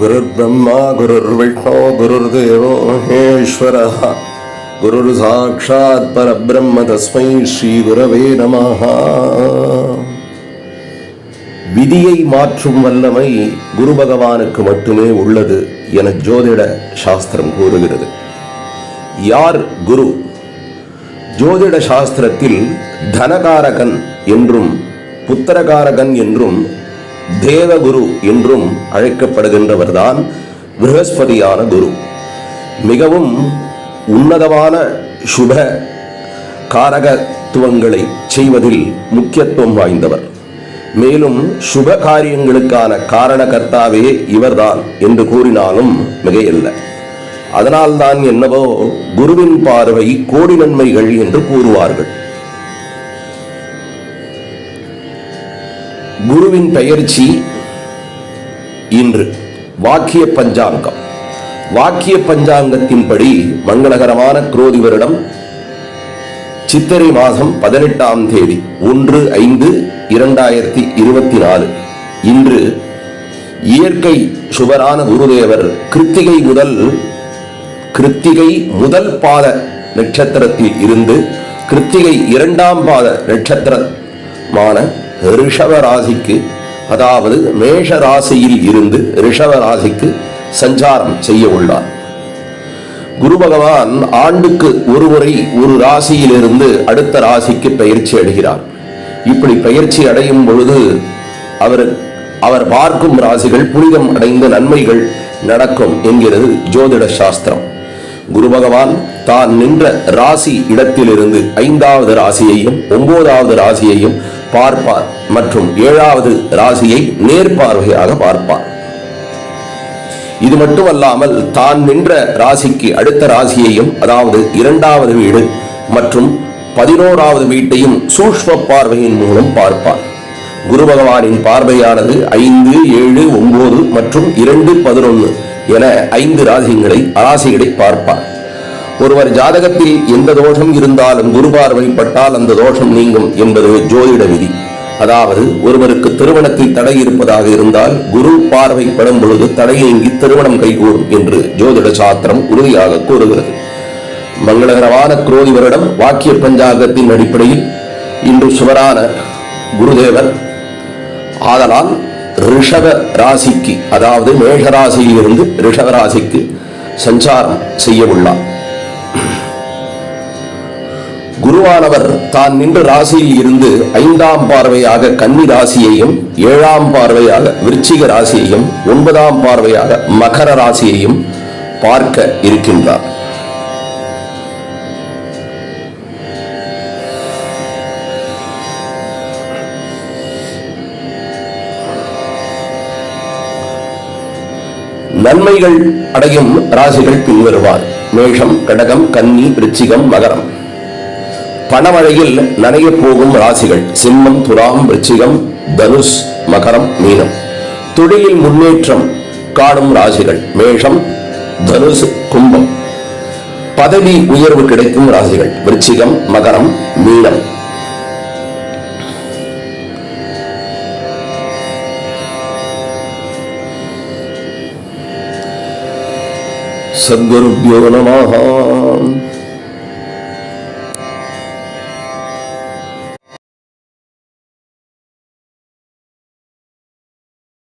குருர் பிரம்மா குருர் விஷ்ணு குருர் தேவோ மகேஸ்வர. குருர் சாட்சாத் பரபிரம்ம தஸ்மை ஸ்ரீ குரவே நமஹா. விதியை மாற்றும் வல்லமை குரு பகவானுக்கு மட்டுமே உள்ளது என ஜோதிட சாஸ்திரம் கூறுகிறது. யார் குரு? ஜோதிட சாஸ்திரத்தில் தனகாரகன் என்றும் புத்திரகாரகன் என்றும் தேவகுரு என்றும் அழைக்கப்படுகின்றவர்தான் ப்ரகஸ்பதியான குரு. மிகவும் உன்னதமான சுப காரகத்துவங்களை செய்வதில் முக்கியத்துவம் வாய்ந்தவர். மேலும் சுப காரியங்களுக்கான காரணகர்த்தாவே இவர்தான் என்று கூறினாலும் மிகையல்ல. அதனால்தான் என்னவோ குருவின் பார்வை கோடி நன்மைகள் என்று கூறுவார்கள். குருவின் பெயர்ச்சி இன்று. வாக்கிய பஞ்சாங்கம். வாக்கிய பஞ்சாங்கத்தின்படி மங்களகரமான குரோதி வருடம் சித்திரை மாதம் பதினெட்டாம் தேதி ஒன்று ஐந்து இரண்டாயிரத்தி இருபத்தி நாலு. இன்று இயற்கை சுவரான குருதேவர் கிருத்திகை முதல் கிருத்திகை முதல் பாத நட்சத்திரத்தில் இருந்து கிருத்திகை இரண்டாம் பாத நட்சத்திரமான ரிஷப ராசிக்கு அதாவது மேஷ ராசியில் இருந்து ரிஷப ராசிக்கு சஞ்சாரம் செய்ய உள்ளார். குரு பகவான் ஆண்டுக்கு ஒருமுறை ஒரு ராசியிலிருந்து அடுத்த ராசிக்கு பயிற்சி அடைகிறார். இப்படி பயிற்சி அடையும் பொழுது அவர் அவர் பார்க்கும் ராசிகள் புனிதம் அடைந்த நன்மைகள் நடக்கும் என்கிறது ஜோதிட சாஸ்திரம். குரு பகவான் தான் நின்ற ராசி இடத்திலிருந்து ஐந்தாவது ராசியையும் ஒன்பதாவது ராசியையும் பார்ப்பார் மற்றும் ஏழாவது ராசியை நேர்பார்வையாக பார்ப்பார். இது மட்டுமல்லாமல் தான் நின்ற ராசிக்கு அடுத்த ராசியையும் அதாவது இரண்டாவது வீடு மற்றும் பதினோராவது வீட்டையும் சூஷ்ம பார்வையின் மூலம் பார்ப்பார். குரு பகவானின் பார்வையானது ஐந்து ஏழு ஒன்பது மற்றும் இரண்டு பதினொன்று என ஐந்து ராசிகளை ராசிகளை பார்ப்பார். ஒருவர் ஜாதகத்தில் எந்த தோஷம் இருந்தாலும் குரு பார்வைப்பட்டால் அந்த தோஷம் நீங்கும் என்பது ஜோதிட விதி. அதாவது ஒருவருக்கு திருமணத்தில் தடை இருப்பதாக இருந்தால் குரு பார்வைப்படும் பொழுது தடை நீங்கி திருமணம் கைகூடும் என்று ஜோதிட சாஸ்திரம் உறுதியாக கூறுகிறது. மங்களகரமான குரோதி வருடம் வாக்கிய பஞ்சாங்கத்தின் அடிப்படையில் இன்று சுவரான குருதேவர் ஆதலால் ரிஷப ராசிக்கு அதாவது மேஷராசியிலிருந்து ரிஷப ராசிக்கு சஞ்சாரம் செய்ய உள்ளார். குருவானவர் தான் நின்ற ராசியில் இருந்து ஐந்தாம் பார்வையாக கன்னி ராசியையும் ஏழாம் பார்வையாக விருச்சிக ராசியையும் ஒன்பதாம் பார்வையாக மகர ராசியையும் பார்க்க இருக்கின்றார். நன்மைகள் அடையும் ராசிகள் பின்வருவார். மேஷம் கடகம் கன்னி விருச்சிகம் மகரம். பணமழையில் நனைய போகும் ராசிகள் சிம்மம் துலாம் விருச்சிகம் தனுஷ் மகரம் மீனம். தொழிலில் முன்னேற்றம் காணும் ராசிகள் மேஷம் தனுஷ் கும்பம். பதவி உயர்வு கிடைக்கும் ராசிகள் விருச்சிகம் மகரம் மீனம். சத்குருபியோ நமாக